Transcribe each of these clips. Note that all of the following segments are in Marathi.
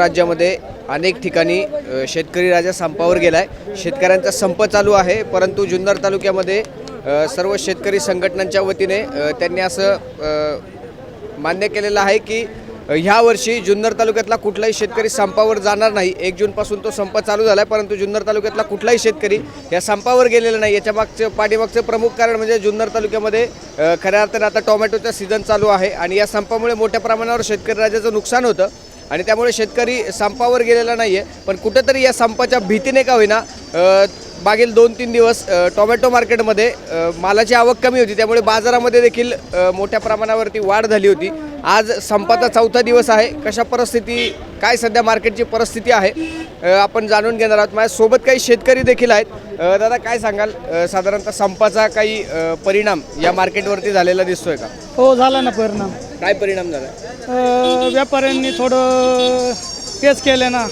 राज्यामध्ये अनेक ठिकाणी शेतकरी राजा संपावर गेला आहे शेतकऱ्यांचा संप चालू आहे परंतु जुन्नर तालुक्यामध्ये सर्व शेतकरी संघटनांच्या वतीने त्यांनी असं मान्य केलेलं आहे की ह्या वर्षी जुन्नर तालुक्यातला कुठलाही शेतकरी संपावर जाणार नाही. एक जूनपासून तो संप चालू झाला आहे परंतु जुन्नर तालुक्यातला कुठलाही शेतकरी या संपावर गेलेला नाही. याच्या मागचं पाठीमागचं प्रमुख कारण म्हणजे जुन्नर तालुक्यामध्ये खऱ्या अर्थानं आता टोमॅटोचा सीझन चालू आहे. आणि या संपामुळे मोठ्या प्रमाणावर शेतकरी राजाचं नुकसान होतं. आणि त्यामुळे शेतकरी संपावर गेलेला नाही आहे पण कुठंतरी या संपाच्या भीतीने का होईना मागील दोन तीन दिवस टोमॅटो मार्केटमध्ये मालाची आवक कमी होती. त्यामुळे बाजारामध्ये देखील मोठ्या प्रमाणावरती वाढ झाली होती. आज संपाचा चौथा दिवस आहे. कशा परिस्थिती काय सध्या मार्केटची परिस्थिती आहे आपण जाणून घेणार आहोत. माझ्यासोबत काही शेतकरी देखील आहेत. दादा काय सांगाल? साधारणतः संपाचा काही परिणाम या मार्केटवरती झालेला दिसतोय का? हो झाला ना परिणाम. काय परिणाम झाला? व्यापाऱ्यांनी थोडं हेच केलं ना.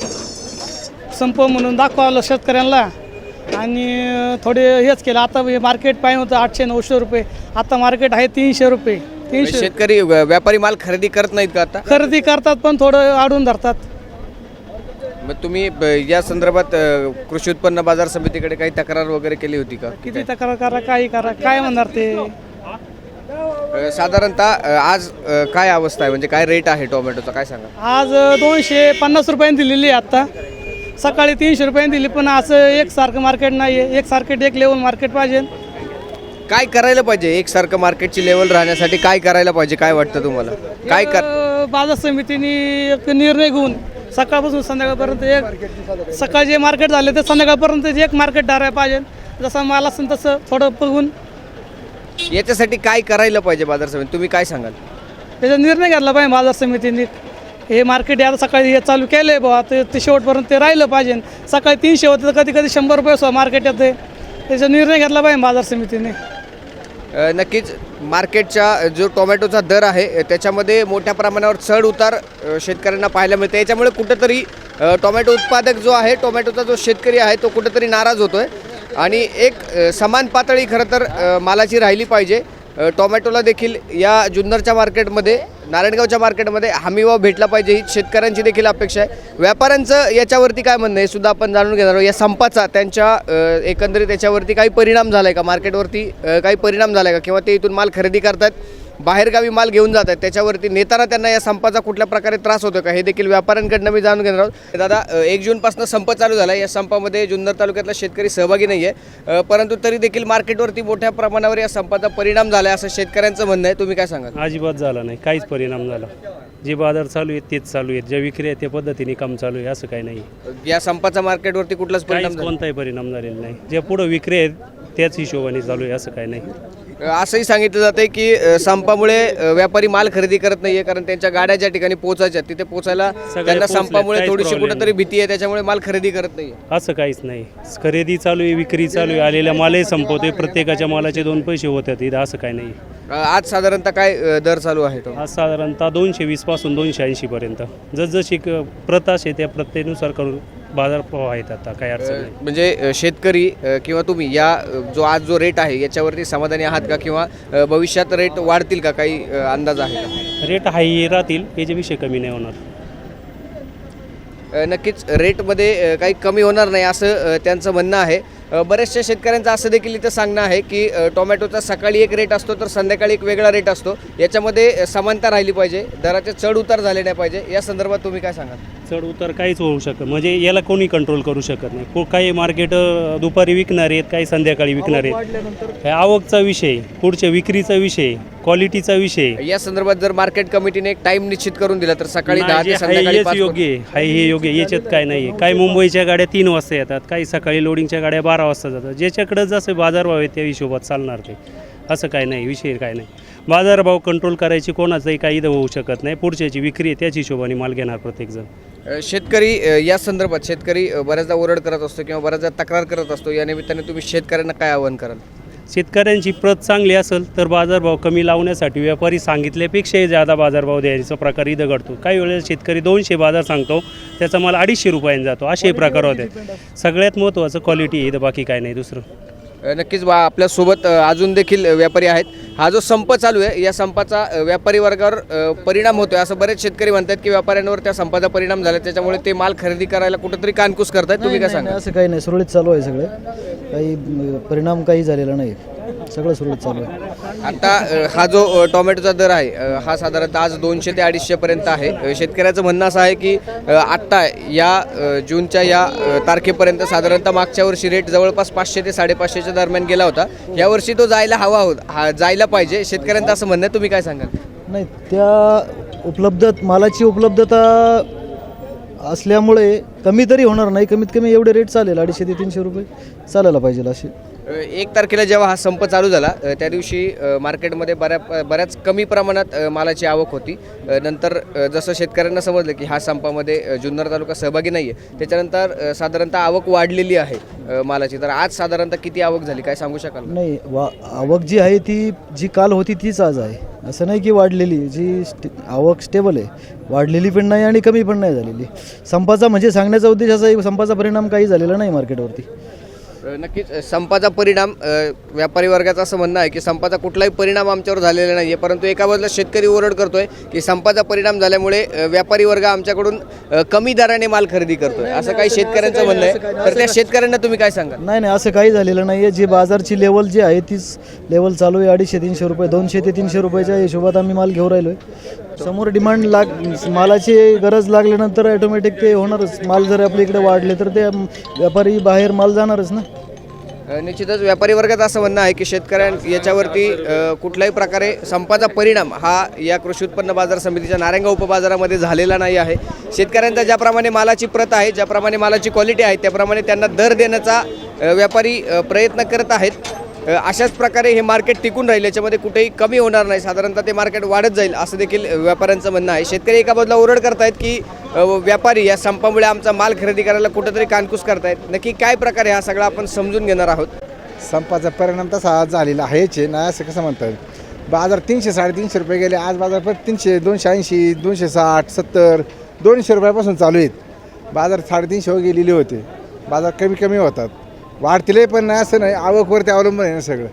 संप म्हणून दाखवलं शेतकऱ्यांना. आणि थोडे हेच केलं. आता हे मार्केट पाहिजे होतं आठशे नऊशे रुपये. आता मार्केट आहे तीनशे रुपये. तीनशे शेतकरी व्या- व्यापारी माल खरेदी करत नाहीत का आता? खरेदी करतात पण थोडं आडून धरतात. मग तुम्ही ब- या संदर्भात अ, कृषी उत्पन्न बाजार समितीकडे काही तक्रार वगैरे केली होती का? किती तक्रार करा काही करा काय म्हणणार ते? अ, साधारणतः अ, आज अ, काय अवस्था आहे? म्हणजे काय रेट आहे टोमॅटोचा? काय सांगा? आज दोनशे पन्नास रुपयांनी दिलेली आहे आत्ता. सकाळी तीनशे रुपयांनी दिली पण असं एकसारखं मार्केट नाही आहे एकसारखं एक लेवल मार्केट पाहिजे. काय करायला पाहिजे? एकसारखं मार्केटची लेवल राहण्यासाठी काय करायला पाहिजे? काय वाटतं तुम्हाला? काय कर अ, बाजार समितीने एक निर्णय घेऊन सकाळपासून संध्याकाळपर्यंत एक सकाळी जे मार्केट झाले ते संध्याकाळपर्यंत एक मार्केट धरायला पाहिजे. जसं माल असेल तसं थोडं बघून. याच्यासाठी काय करायला पाहिजे बाजार समिती? तुम्ही काय सांगाल? त्याचा निर्णय घेतला पाहिजे बाजार समितीने. हे मार्केट आता सकाळी हे चालू केलं आहे बुवा ते ते शेवटपर्यंत ते राहिलं पाहिजे. सकाळी तीनशे होते तर कधी कधी शंभर रुपये मार्केट येते त्याचा निर्णय घेतला पाहिजे बाजार समितीने. नक्कीच मार्केटच्या जो टोमॅटोचा दर आहे त्याच्यामध्ये मोठ्या प्रमाणावर चढ उतार शेतकऱ्यांना पाहायला मिळते. याच्यामुळे कुठंतरी टोमॅटो उत्पादक जो आहे टोमॅटोचा जो शेतकरी आहे तो कुठंतरी नाराज होतो आहे आणि एक समान पातळी खरं तर मालाची राहिली पाहिजे. टोमॅटोला देखील या जुन्नरच्या मार्केटमध्ये नारायणगावच्या मार्केटमध्ये हमीभाव भेटला पाहिजे ही शेतकऱ्यांची देखील अपेक्षा आहे. व्यापाऱ्यांचं याच्यावरती काय म्हणणं आहे सुद्धा आपण जाणून घेणार आहोत. या संपाचा त्यांच्या अ, एकंदरीत याच्यावरती काही परिणाम झाला आहे का? मार्केटवरती अ, काही परिणाम झाला आहे का? किंवा ते इथून माल खरेदी करतात बाहेरगावी माल घेऊन जात आहेत. त्याच्यावरती नेताना त्यांना या संपाचा कुठल्या प्रकारे त्रास होतो का? हे देखील व्यापाऱ्यांकडनं मी जाणून घेणार आहोत. दादा एक जूनपासून संप चालू झाला या संपामध्ये जुन्नर तालुक्यातला शेतकरी सहभागी नाही आहे परंतु तरी देखील मार्केटवरती मोठ्या प्रमाणावर या संपाचा परिणाम झाला आहे असं शेतकऱ्यांचं म्हणणं आहे. तुम्ही काय सांगाल? अजिबात झाला नाही. काहीच परिणाम झाला. जे बाजार चालू आहेत तेच चालू आहेत. ज्या विक्री आहे त्या पद्धतीने काम चालू आहे असं काही नाही. या संपाचा मार्केटवरती कुठलाच परिणाम कोणताही परिणाम झालेला नाही. ज्या पुढं विक्री आहेत त्याच हिशोबाने चालू आहे असं काही नाही. असंही सांगितलं जाते की अ, संपामुळे अ, व्यापारी माल खरेदी करत नाहीये कारण त्यांच्या गाड्या ज्या ठिकाणी पोहोचायच्या तिथे पोहोचायला त्यांना संपामुळे काहीच थोडीशी problem कुठेतरी भीती आहे त्याच्यामुळे माल खरेदी करत नाहीये. असं काहीच नाही. खरेदी चालू आहे विक्री चालू आहे आलेला मालही संपवतोय प्रत्येकाच्या मालाचे दोन पैसे होतात इथं असं काही नाही. अ, आज साधारणतः काय अ, दर चालू आहे तो? आज साधारणतः दोनशे वीसपासून दोनशे ऐंशीपर्यंत जसजशी क- प्रत असे त्या प्रत्येनुसार करून बाजार भाव आहेत आता काही अडचण नाही. म्हणजे शेतकरी किंवा तुम्ही या जो आज जो रेट आहे याच्यावरती समाधानी आहात का? किंवा भविष्यात रेट वाढतील का? काही अंदाज आहे का? रेट हाय राहतील याच्याविषयी कमी नाही होणार. नक्कीच रेटमध्ये काही कमी होणार नाही असं त्यांचं म्हणणं आहे. बऱ्याचशा शेतकऱ्यांचं असं देखील इथं सांगणं आहे की टोमॅटोचा सकाळी एक रेट असतो तर संध्याकाळी एक वेगळा रेट असतो. याच्यामध्ये समानता राहिली पाहिजे. दराचे चढ उतार झाले नाही पाहिजे. या संदर्भात तुम्ही काय सांगाल? चढ उतार काहीच होऊ शकत म्हणजे याला कोणी कंट्रोल करू शकत नाही. को- काही मार्केट दुपारी विकणार आहेत काही संध्याकाळी विकणार आहेत. आवकचा विषय पुढच्या विक्रीचा विषय क्वालिटीचा विषय. या संदर्भात जर मार्केट कमिटीने एक टाइम निश्चित करून दिला तर सकाळी दहा नाही, ते जे हाय संध्याकाळी हेच पाच योग्य आहे. हाय हे योग्य आहे. याच्यात काय नाही काही मुंबईच्या गाड्या तीन वाजता येतात काही सकाळी लोडिंगच्या गाड्या बारा वाजता जातात. ज्याच्याकडे जसं बाजारभाव आहे त्या हिशोबात चालणार ते. असं काय नाही विषय काय नाही. बाजारभाव कंट्रोल करायची कोणाचंही काही इथं होऊ शकत नाही. पुढच्याची विक्री आहे त्याच हिशोबाने माल घेणार प्रत्येकजण. अ, शेतकरी अ, या संदर्भात शेतकरी अ, बऱ्याचदा ओरड करत असतो किंवा बऱ्याचदा तक्रार करत असतो. या निमित्ताने तुम्ही शेतकऱ्यांना काय आवाहन कराल? शेतकऱ्यांची प्रत चांगली असेल तर बाजारभाव कमी लावण्यासाठी व्यापारी सांगितल्यापेक्षाही जादा बाजारभाव द्यायचा प्रकार इथं घडतो. काही वेळेस शेतकरी दोनशे बाजार सांगतो त्याचा माल अडीचशे रुपयांनी जातो. असे प्रकार होते. सगळ्यात महत्त्वाचं क्वालिटी आहे इथं बाकी काय नाही. दुसरं? नक्कीच बा आपल्यासोबत अजून देखील व्यापारी आहेत. हा जो संप चालू आहे या संपाचा व्यापारी वर्गावर परिणाम होतोय. असं बरेच शेतकरी म्हणतात की व्यापाऱ्यांवर त्या संपाचा परिणाम झाला त्याच्यामुळे ते माल खरेदी करायला कुठेतरी कानकूस करतायत. तुम्ही काय सांगा असं काही नाही. सुरळीत चालू आहे सगळं. काही परिणाम काही झालेला नाही. सगळं सुरळीत चालू आहे. आता अ, हा जो अ, टोमॅटोचा दर आहे अ, हा साधारणतः आज दोनशे ते अडीचशे पर्यंत आहे. अ, शेतकऱ्याचं म्हणणं असं आहे की अ, आत्ता या अ, जूनच्या या अ, तारखेपर्यंत साधारणतः मागच्या वर्षी रेट जवळपास पाचशे ते साडेपाचशेच्या दरम्यान गेला होता. यावर्षी तो जायला हवा होता हा जायला पाहिजे. शेतकऱ्यांचं असं म्हणणं आहे. तुम्ही काय सांगाल? नाही त्या उपलब्ध मालाची उपलब्धता असल्यामुळे कमी तरी होणार नाही. कमीत कमी एवढे रेट चालेल अडीचशे ते तीनशे रुपये चालायला पाहिजे असे. एक तारखेला जेव्हा हा संप चालू झाला त्या दिवशी मार्केटमध्ये बऱ्या बऱ्याच कमी प्रमाणात मालाची आवक होती. नंतर जसं शेतकऱ्यांना समजलं की हा संपामध्ये जुन्नर तालुका सहभागी नाही आहे त्याच्यानंतर साधारणतः आवक वाढलेली आहे मालाची. तर आज साधारणतः किती आवक झाली काय सांगू शकाल नाही वा आवक जी आहे ती जी काल होती तीच आज आहे. असं नाही की वाढलेली जी स्टे आवक स्टेबल आहे. वाढलेली पण नाही आणि कमी पण नाही झालेली. संपाचा म्हणजे सांगण्याचा उद्देश असा आहे संपाचा परिणाम काही झालेला नाही मार्केटवरती. नक्कीच संपाचा परिणाम व्यापारी वर्गाचं असं म्हणणं आहे की संपाचा कुठलाही परिणाम आमच्यावर झालेला नाही आहे परंतु एका बाजूला शेतकरी ओरड करतोय की संपाचा परिणाम झाल्यामुळे व्यापारी वर्ग आमच्याकडून कमी दराने माल खरेदी करतोय. असं काही शेतकऱ्यांचं म्हणणं आहे. तर त्या शेतकऱ्यांना तुम्ही काय सांगाल? नाही नाही असं काही झालेलं नाही आहे जी बाजारची लेवल जी आहे तीच लेवल चालू आहे. अडीचशे तीनशे रुपये दोनशे ते तीनशे रुपयाच्या हिशोबात आम्ही माल घेऊ राहिलो आहे समोर डिमांड लाग मालाची गरज लागल्यानंतर ऑटोमॅटिक ते होणारच. माल जर आपल्या इकडे वाढले तर ते व्यापारी बाहेर माल जाणारच ना. निश्चितच व्यापारी वर्गाचं असं म्हणणं आहे की शेतकऱ्यां याच्यावरती कुठल्याही प्रकारे संपाचा परिणाम हा या कृषी उत्पन्न बाजार समितीच्या नारायणगाव उपबाजारामध्ये झालेला नाही आहे. शेतकऱ्यांचा ज्याप्रमाणे मालाची प्रत आहे ज्याप्रमाणे मालाची क्वालिटी आहे त्याप्रमाणे त्यांना दर देण्याचा व्यापारी प्रयत्न करत आहेत. अशाच प्रकारे हे मार्केट टिकून राहील याच्यामध्ये कुठेही कमी होणार नाही. साधारणतः ते मार्केट वाढत जाईल असं देखील व्यापाऱ्यांचं म्हणणं आहे. शेतकरी एका बाजूला ओरड करतायत की व्यापारी या संपामुळे आमचा माल खरेदी करायला कुठंतरी कानकूस करतायत. नक्की काय प्रकारे हा सगळा आपण समजून घेणार आहोत. संपाचा परिणाम तसा आज झालेला आहेच आहे ना असं कसं म्हणतात बाजार तीनशे साडेतीनशे रुपये गेले आज बाजार परत तीनशे दोनशे ऐंशी दोनशे साठ सत्तर दोनशे रुपयापासून चालू आहेत. बाजार साडेतीनशेवर गेलेले होते. बाजार कमी कमी होतात. वाढतीलही पण नाही असं नाही आवकवरती अवलंबून आहे ना सगळं.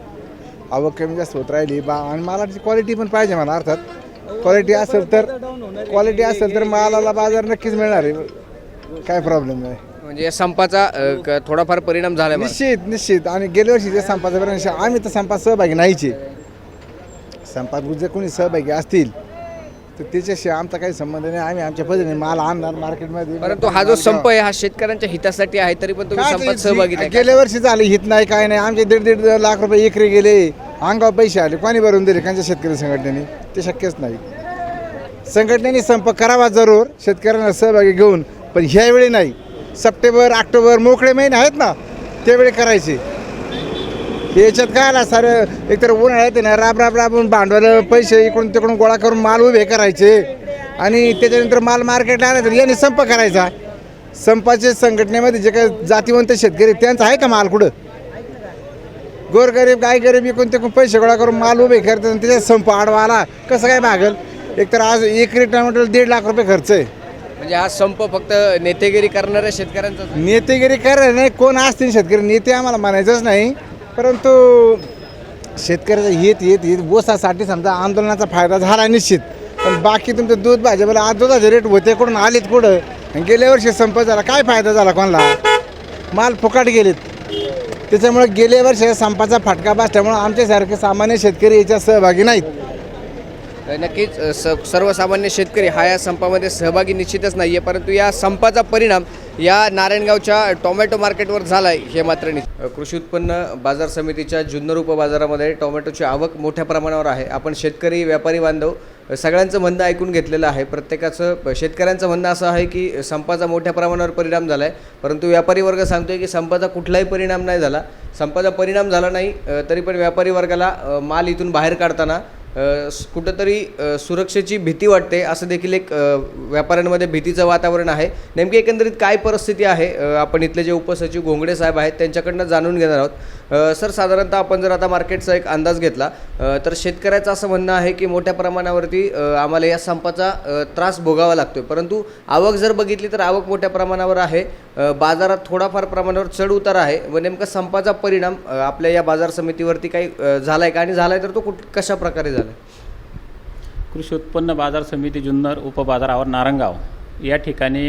आवक कमी जास्त होत राहिली बा आणि मालाची क्वालिटी पण पाहिजे मला अर्थात. क्वालिटी असेल तर क्वालिटी असेल तर मालाला बाजार नक्कीच मिळणार आहे. काय प्रॉब्लेम नाही. म्हणजे या संपाचा अ, क- थोडाफार परिणाम झाला निश्चित निश्चित. आणि गेल्या वर्षी जे संपाचा परिणाम आम्ही तर संपात सहभागी नाहीचे. संपात जर कोणी सहभागी असतील तर त्याच्याशी आमचा काही संबंध नाही. आम्ही आमच्या पद्धतीने माल आणणार मार्केटमध्ये परंतु हा जो संप आहे हा शेतकऱ्यांच्या हितासाठी आहे तरी पण तुम्ही काय संपात सहभागी नाही गेल्या वर्षी झाले हित नाही काय नाही. आमचे दीड दीड लाख रुपये एकरी गेले. अंगावर पैसे आले कोणी भरून दिले त्यांच्या शेतकरी संघटनेने. ते शक्यच नाही. संघटनेने संप करावा जरूर शेतकऱ्यांना सहभागी घेऊन पण ह्यावेळी नाही. सप्टेंबर ऑक्टोबर मोकळे महिने आहेत ना त्यावेळी करायचे. याच्यात काय आला सारे एकतर उन्हाळ्यात आहे ना राब राब राबून भांडवल पैसे इकडून तिकडून गोळा करून माल उभे करायचे. आणि त्याच्यानंतर माल मार्केटला आला तर याने संप करायचा. संपाचे संघटनेमध्ये जे काही जातीवंत शेतकरी त्यांचा आहे का माल कुठं? गोरगरीब गाय गरीब इकडून तिकडून पैसे गोळा करून माल उभे करतात आणि त्याच्यात संप आडवा आला कसं काय मागल एकतर आज एकरी टमाटर दीड लाख रुपये खर्च आहे. म्हणजे हा संप फक्त नेतेगिरी करणाऱ्या शेतकऱ्यांचा नेतेगिरी करा नाही कोण असतील शेतकरी? नेते आम्हाला म्हणायचंच नाही. परंतु शेतकऱ्याचं हित हित हित बोसासाठी समजा आंदोलनाचा फायदा झाला निश्चित. पण बाकी तुमचं दूध भाजीपाला आज दुधाचे रेट होते कुठून आलेत कुठं? आणि गेल्या वर्षी संप झाला काय फायदा झाला कोणाला? माल फुकाट गेलेत. त्याच्यामुळे गेल्या वर्षी संपाचा फटका बसल्यामुळे आमच्यासारखे सामान्य शेतकरी याच्यात सहभागी नाहीत. नक्कीच स सर्वसामान्य शेतकरी हा या संपामध्ये सहभागी निश्चितच नाही आहे परंतु या संपाचा परिणाम या नारायणगावच्या टोमॅटो मार्केटवर झाला आहे हे मात्र निश्चित कृषी उत्पन्न बाजार समितीच्या जुन्नर उपबाजारामध्ये टोमॅटोची आवक मोठ्या प्रमाणावर आहे. आपण शेतकरी व्यापारी बांधव सगळ्यांचं म्हणणं ऐकून घेतलेलं आहे. प्रत्येकाचं शेतकऱ्यांचं म्हणणं असं आहे की संपाचा मोठ्या प्रमाणावर परिणाम झाला आहे परंतु व्यापारी वर्ग सांगतोय की संपाचा कुठलाही परिणाम नाही झाला. संपाचा परिणाम झाला नाही तरी पण व्यापारी वर्गाला माल इथून बाहेर काढताना कुठंतरी सुरक्षेची भीती वाटते असं देखील एक व्यापाऱ्यांमध्ये भीतीचं वातावरण आहे. नेमकी एकंदरीत काय परिस्थिती आहे? आपण इथले जे उपसचिव घोंगडे साहेब आहेत त्यांच्याकडनं जाणून घेणार आहोत. सर साधारणतः आपण जर आता मार्केटचा एक अंदाज घेतला तर शेतकऱ्याचं असं म्हणणं आहे की मोठ्या प्रमाणावरती आम्हाला या संपाचा त्रास भोगावा लागतोय. परंतु आवक जर बघितली तर आवक मोठ्या प्रमाणावर आहे. बाजारात थोडाफार प्रमाणावर चढ उतार आहे व नेमका संपाचा परिणाम आपल्या या बाजार समितीवरती काही झाला झालाय का? आणि झालाय तर तो कुठ कशा प्रकारे झालाय? कृषी उत्पन्न बाजार समिती जुन्नर उपबाजारावर नारंगाव. या ठिकाणी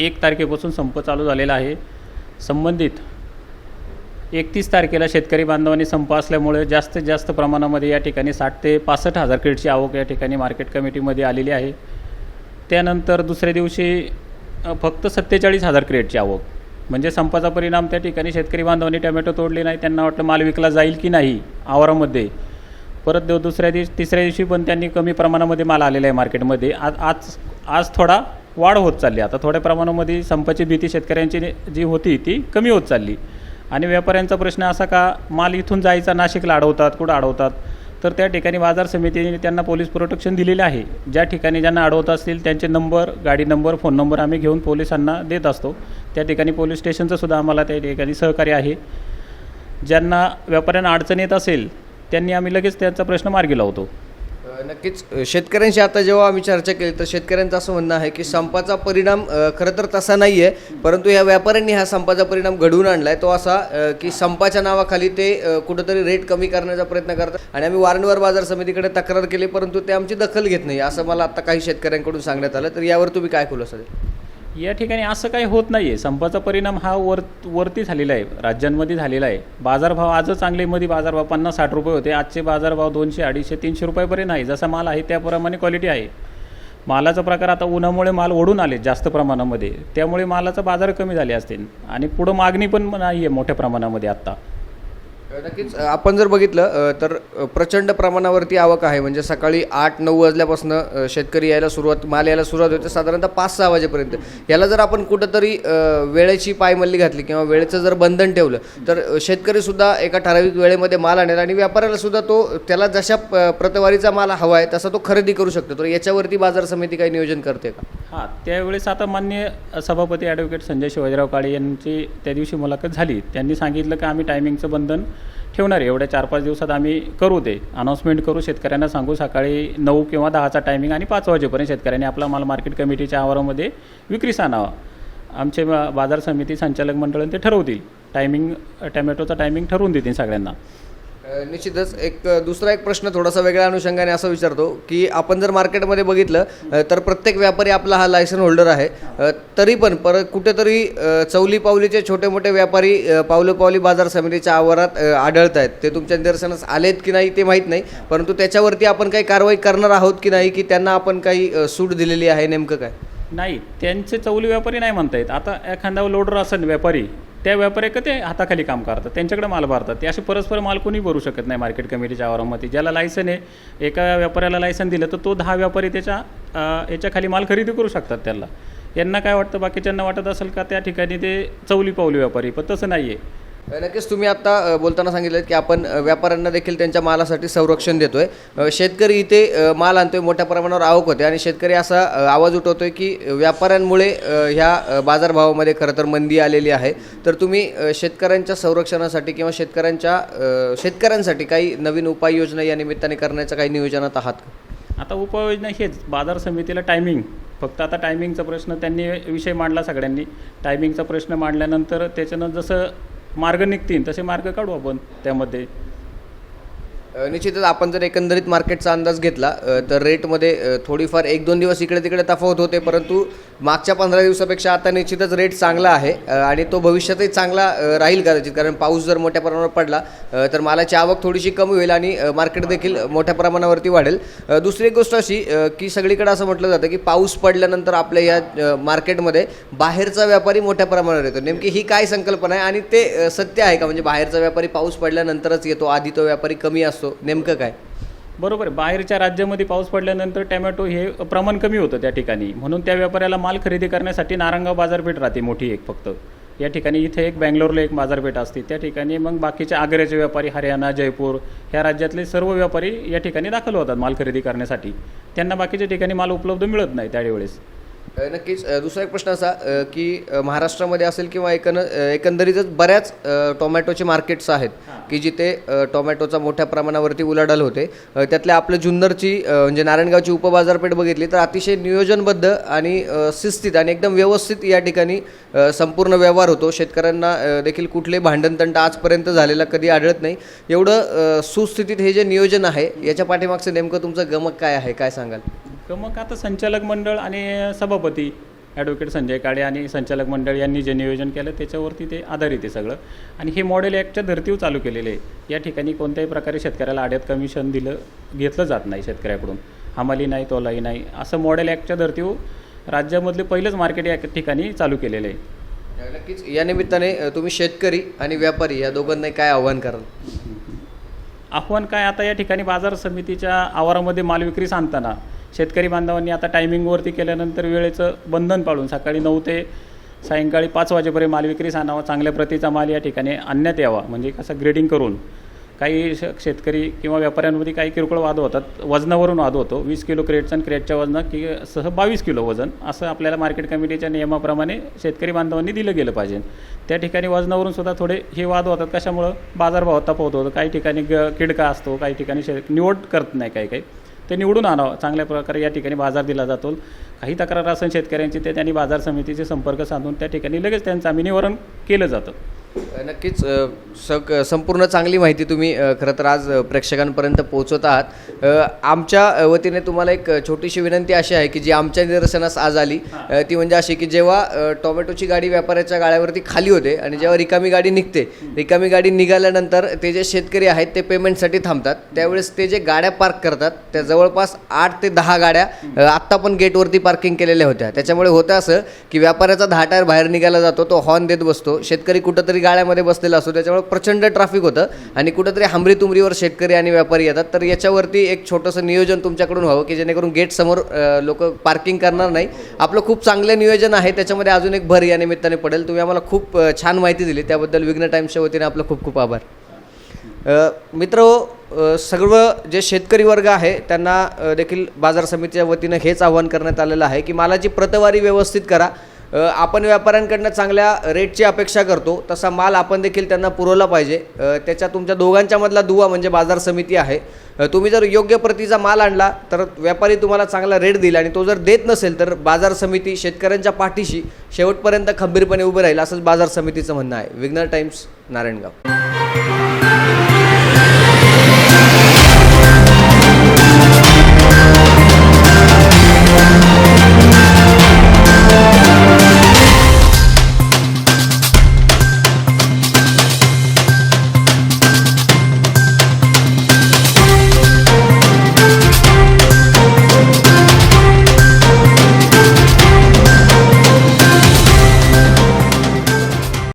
एक तारखेपासून संप चालू झालेला आहे. संबंधित एकतीस तारखेला शेतकरी बांधवांनी संप असल्यामुळे जास्तीत जास्त प्रमाणामध्ये या ठिकाणी साठ ते पासष्ट हजार क्रेटची आवक या ठिकाणी मार्केट कमिटीमध्ये आलेली आहे. त्यानंतर दुसऱ्या दिवशी फक्त सत्तेचाळीस हजार क्रेटची आवक. म्हणजे संपाचा परिणाम त्या ठिकाणी शेतकरी बांधवांनी टोमॅटो तोडले नाही त्यांना वाटलं माल विकला जाईल की नाही आवारामध्ये. परत दुसऱ्या दिवशी तिसऱ्या दिवशी पण त्यांनी कमी प्रमाणामध्ये माल आलेला आहे मार्केटमध्ये. आज आज आज थोडा वाढ होत चालली आता थोड्या प्रमाणामध्ये संपाची भीती शेतकऱ्यांची जी होती ती कमी होत चालली. आणि व्यापाऱ्यांचा प्रश्न असा का माल इथून जायचा नाशिकला अडवतात कुठं अडवतात? तर त्या ठिकाणी बाजार समितीने त्यांना पोलीस प्रोटेक्शन दिलेले आहे. ज्या ठिकाणी ज्यांना अडवत असतील त्यांचे नंबर गाडी नंबर फोन नंबर आम्ही घेऊन पोलिसांना देत असतो. त्या ठिकाणी पोलीस स्टेशनचं सुद्धा आम्हाला त्या ठिकाणी सहकार्य आहे. ज्यांना व्यापाऱ्यांना अडचण येत असेल त्यांनी आम्ही लगेच त्यांचा प्रश्न मार्गी लावतो. नक्कीच शेतकऱ्यांशी आता जेव्हा आम्ही चर्चा केली तर शेतकऱ्यांचं असं म्हणणं आहे की संपाचा परिणाम खरं तर तसा नाही आहे परंतु या व्यापाऱ्यांनी हा संपाचा परिणाम घडवून आणला आहे तो असा की संपाच्या नावाखाली ते कुठंतरी रेट कमी करण्याचा प्रयत्न करतात आणि आम्ही वारंवार बाजार समितीकडे तक्रार केली परंतु ते आमची दखल घेत नाही असं मला आता काही शेतकऱ्यांकडून सांगण्यात आलं तर यावर तुम्ही काय खुलासा द्याल? या ठिकाणी असं काही होत नाही आहे संपाचा परिणाम हा वर वरती झालेला आहे. राज्यांमध्ये झालेला आहे. बाजारभाव आजच चांगलेमध्ये बाजारभाव पन्नास साठ रुपये होते. आजचे बाजारभाव दोनशे अडीचशे तीनशे रुपयापर्यंत आहे. जसा माल आहे त्याप्रमाणे क्वालिटी आहे. मालाचा प्रकार आता उन्हामुळे माल ओढून आले जास्त प्रमाणामध्ये. त्यामुळे मालाचा बाजार कमी झाले असतील. आणि पुढं मागणी पण नाही आहे मोठ्या प्रमाणामध्ये आत्ता. नक्कीच. आपण जर बघितलं तर प्रचंड प्रमाणावरती आवक आहे. म्हणजे सकाळी आठ नऊ वाजल्यापासून शेतकरी यायला सुरुवात माल यायला सुरुवात होते. साधारणतः पाच सहा वाजेपर्यंत. याला जर आपण कुठंतरी वेळेची पायमल्ली घातली किंवा वेळेचं जर बंधन ठेवलं तर शेतकरीसुद्धा एका ठराविक वेळेमध्ये माल आणेल आणि व्यापाऱ्याला सुद्धा तो त्याला जशा प- प्रतवारीचा माल हवा आहे तसा तो खरेदी करू शकतो. तर याच्यावरती बाजार समिती काही नियोजन करते का? हां त्यावेळेस आता मान्य सभापती ॲडव्होकेट संजय शिवाजीराव काळे यांची त्या दिवशी मुलाखत झाली. त्यांनी सांगितलं की आम्ही टायमिंगचं बंधन ठेवणार आहे. एवढ्या चार पाच दिवसात आम्ही करू ते. अनाऊन्समेंट करू. शेतकऱ्यांना सांगू सकाळी नऊ किंवा दहाचा टायमिंग आणि पाच वाजेपर्यंत शेतकऱ्यांनी आपला माल मार्केट कमिटीच्या आवारामध्ये विक्रीस आणावा. आमचे बाजार समिती संचालक मंडळाने ते ठरवतील. टायमिंग टॅमॅटोचा टायमिंग ठरवून देतील सगळ्यांना. निश्चितच एक दुसरा एक प्रश्न थोडासा वेगळ्या अनुषंगाने असं विचारतो की आपण जर मार्केटमध्ये बघितलं तर प्रत्येक व्यापारी आपला हा लायसन होल्डर आहे. तरी पण परत कुठेतरी चौली पावलीचे छोटे मोठे व्यापारी पावलोपावली बाजार समितीच्या आवारात आढळत आहेत. ते तुमच्या निदर्शनास आलेत की नाही ते माहीत नाही परंतु त्याच्यावरती आपण काही कारवाई करणार आहोत की नाही की त्यांना आपण काही सूट दिलेली आहे नेमकं काय? नाही त्यांचे चौली व्यापारी नाही म्हणता येत. आता एखादा लोडर असेल व्यापारी त्या व्यापारी का ते हाताखाली काम करतात त्यांच्याकडे माल भरतात. ते असे परस्पर माल कोणी भरू शकत नाही मार्केट कमिटीच्या आवारामध्ये. ज्याला लायसन आहे एका व्यापाऱ्याला लायसन दिलं तर तो दहा व्यापारी त्याच्या याच्याखाली माल खरेदी करू शकतात त्याला. यांना काय वाटतं? बाकीच्यांना वाटत असेल का त्या ठिकाणी ते चौली पावली व्यापारी? पण तसं नाही आहे नक्कीच तुम्ही आता बोलताना सांगितलं की आपण व्यापाऱ्यांना देखील त्यांच्या मालासाठी संरक्षण देतोय. आहे शेतकरी इथे माल आणतोय मोठ्या प्रमाणावर आवक होते आणि शेतकरी असा आवाज उठवतोय की व्यापाऱ्यांमुळे ह्या बाजारभावामध्ये खरं तर मंदी आलेली आहे. तर तुम्ही शेतकऱ्यांच्या संरक्षणासाठी किंवा शेतकऱ्यांच्या शेतकऱ्यांसाठी काही नवीन उपाययोजना या निमित्ताने करण्याच्या काही नियोजनात आहात का? आता उपाययोजना हेच बाजार समितीला टायमिंग फक्त आता टायमिंगचा प्रश्न त्यांनी विषय मांडला सगळ्यांनी. टायमिंगचा प्रश्न मांडल्यानंतर त्याच्यानं जसं मार्ग निघतील तसे मार्ग काढू आपण त्यामध्ये. निश्चितच आपण जर एकंदरीत मार्केटचा अंदाज घेतला तर रेटमध्ये थोडीफार एक दोन दिवस इकडे तिकडे तफावत होते परंतु मागच्या पंधरा दिवसापेक्षा आता निश्चितच रेट चांगला आहे आणि तो भविष्यातही चांगला राहील कदाचित कारण पाऊस जर मोठ्या प्रमाणावर पडला तर मालाची आवक थोडीशी कमी होईल आणि मार्केट देखील मोठ्या प्रमाणावरती वाढेल. दुसरी एक गोष्ट अशी की सगळीकडे असं म्हटलं जातं की पाऊस पडल्यानंतर आपल्या या मार्केटमध्ये बाहेरचा व्यापारी मोठ्या प्रमाणावर येतो. नेमकी ही काय संकल्पना आहे आणि ते सत्य आहे का? म्हणजे बाहेरचा व्यापारी पाऊस पडल्यानंतरच येतो आधी तो व्यापारी कमी असतो. नेमकं काय? बरोबर बाहेरच्या राज्यामध्ये पाऊस पडल्यानंतर टॅमॅटो हे प्रमाण कमी होतं त्या ठिकाणी. म्हणून त्या व्यापाऱ्याला माल खरेदी करण्यासाठी नारंगाव बाजारपेठ राहते मोठी एक फक्त. या ठिकाणी इथे एक बँगलोरला एक बाजारपेठ असते. त्या ठिकाणी मग बाकीचे आग्र्याचे व्यापारी हरियाणा जयपूर ह्या राज्यातले सर्व व्यापारी या ठिकाणी दाखल होतात माल खरेदी करण्यासाठी. त्यांना बाकीच्या ठिकाणी माल उपलब्ध मिळत नाही त्यावेळेस. नक्कीच. दुसरा एक प्रश्न असा की महाराष्ट्रामध्ये असेल किंवा एकन एकंदरीतच बऱ्याच टोमॅटोचे मार्केट्स आहेत की जिथे टोमॅटोचा मोठ्या प्रमाणावरती उलाढाल होते. अ, त्यातल्या आपलं जुन्नरची म्हणजे नारायणगावची उपबाजारपेठ बघितली तर अतिशय नियोजनबद्ध आणि शिस्तीत आणि एकदम व्यवस्थित या ठिकाणी संपूर्ण व्यवहार होतो. शेतकऱ्यांना देखील कुठले भांडणतंट आजपर्यंत झालेला कधी आढळत नाही. एवढं सुस्थितीत हे जे नियोजन आहे याच्या पाठीमागचं नेमकं तुमचं गमक काय आहे? काय सांगाल? तर मग आता संचालक मंडळ आणि सभापती ॲडव्होकेट संजय काळे आणि संचालक मंडळ यांनी जे नियोजन केलं त्याच्यावरती ते आधारित आहे सगळं. आणि हे मॉडेल ॲक्टच्या धर्तीवर चालू केलेले आहे. या ठिकाणी कोणत्याही प्रकारे शेतकऱ्याला आड्यात कमिशन दिलं घेतलं जात नाही शेतकऱ्याकडून. हमाली नाही तोलाई नाही असं मॉडेल ॲक्टच्या धर्तीवर राज्यामधले पहिलंच मार्केट या ठिकाणी चालू केलेलं आहे. नक्कीच या निमित्ताने तुम्ही शेतकरी आणि व्यापारी या दोघांनाही काय आव्हान कराल? आव्हान काय आता या ठिकाणी बाजार समितीच्या आवारामध्ये माल विक्री सांगताना शेतकरी बांधवांनी आता टायमिंगवरती केल्यानंतर वेळेचं बंधन पाळून सकाळी नऊ ते सायंकाळी पाच वाजेपर्यंत माल विक्रीस आणावा चांगल्या प्रतीचा माल या ठिकाणी आणण्यात यावा. म्हणजे कसं ग्रेडिंग करून काही श शेतकरी किंवा व्यापाऱ्यांमध्ये काही किरकोळ वाद होतात. वजनावरून वाद होतो. वीस किलो क्रेटचं आणि क्रेटच्या वजन की सह बावीस किलो वजन असं आपल्याला मार्केट कमिटीच्या नियमाप्रमाणे शेतकरी बांधवांनी दिलं गेलं पाहिजे. त्या ठिकाणी वजनावरून सुद्धा थोडे हे वाद होतात. कशामुळं? बाजारभाव तपवत होतो. काही ठिकाणी ग किडका असतो. काही ठिकाणी शे निवड करत नाही काही काही. ते निवडून आणावं. चांगल्या प्रकारे या ठिकाणी बाजार दिला जातो. काही तक्रार असेल शेतकऱ्यांची ते त्यांनी बाजार समितीचे संपर्क साधून त्या ठिकाणी लगेच त्यांचं आम्ही निवारण केलं जातं. नक्कीच सक संपूर्ण चांगली माहिती तुम्ही खरं तर आज प्रेक्षकांपर्यंत पोहोचवत आहात. आमच्या वतीने तुम्हाला एक छोटीशी विनंती अशी आहे की जी आमच्या निदर्शनास आज आली ती म्हणजे अशी की जेव्हा टोमॅटोची गाडी व्यापाऱ्याच्या गाड्यावरती खाली होते आणि जेव्हा रिकामी गाडी निघते रिकामी गाडी निघाल्यानंतर ते जे शेतकरी आहेत ते पेमेंटसाठी थांबतात. त्यावेळेस ते जे गाड्या पार्क करतात त्या जवळपास आठ ते दहा गाड्या आत्ता पण गेटवरती पार्किंग केलेल्या होत्या. त्याच्यामुळे होतं असं की व्यापाऱ्याचा दहा टायर बाहेर निघाला जातो तो हॉर्न देत बसतो. शेतकरी कुठंतरी गाळ्यामध्ये बसलेला असतो त्याच्यामुळे प्रचंड ट्रॅफिक होतं. आणि कुठंतरी हंबरी तुमरीवर शेतकरी आणि व्यापारी येतात. तर याच्यावरती एक छोटंसं नियोजन तुमच्याकडून व्हावं की जेणेकरून गेट समोर लोक पार्किंग करणार नाही. आपलं खूप चांगलं नियोजन आहे त्याच्यामध्ये अजून एक भर या निमित्ताने पडेल. तुम्ही आम्हाला खूप छान माहिती दिली. त्याबद्दल विघ्न टाईम्सच्या वतीने आपलं खूप खूप आभार. मित्र सर्व जे शेतकरी वर्ग आहे त्यांना देखील बाजार समितीच्या वतीनं हेच आवाहन करण्यात आलेलं आहे की मालाची प्रतवारी व्यवस्थित करा. आपण व्यापाऱ्यांकडनं चांगल्या रेटची अपेक्षा करतो. तसा माल आपण देखील त्यांना पुरवला पाहिजे. त्याच्या तुमच्या दोघांच्या मधला दुवा म्हणजे बाजार समिती आहे. तुम्ही जर योग्य प्रतीचा माल आणला तर व्यापारी तुम्हाला चांगला रेट देईल आणि तो जर देत नसेल तर बाजार समिती शेतकऱ्यांच्या पाठीशी शेवटपर्यंत खंबीरपणे उभे राहील असंच बाजार समितीचं म्हणणं आहे. विघ्नर टाइम्स नारायणगाव.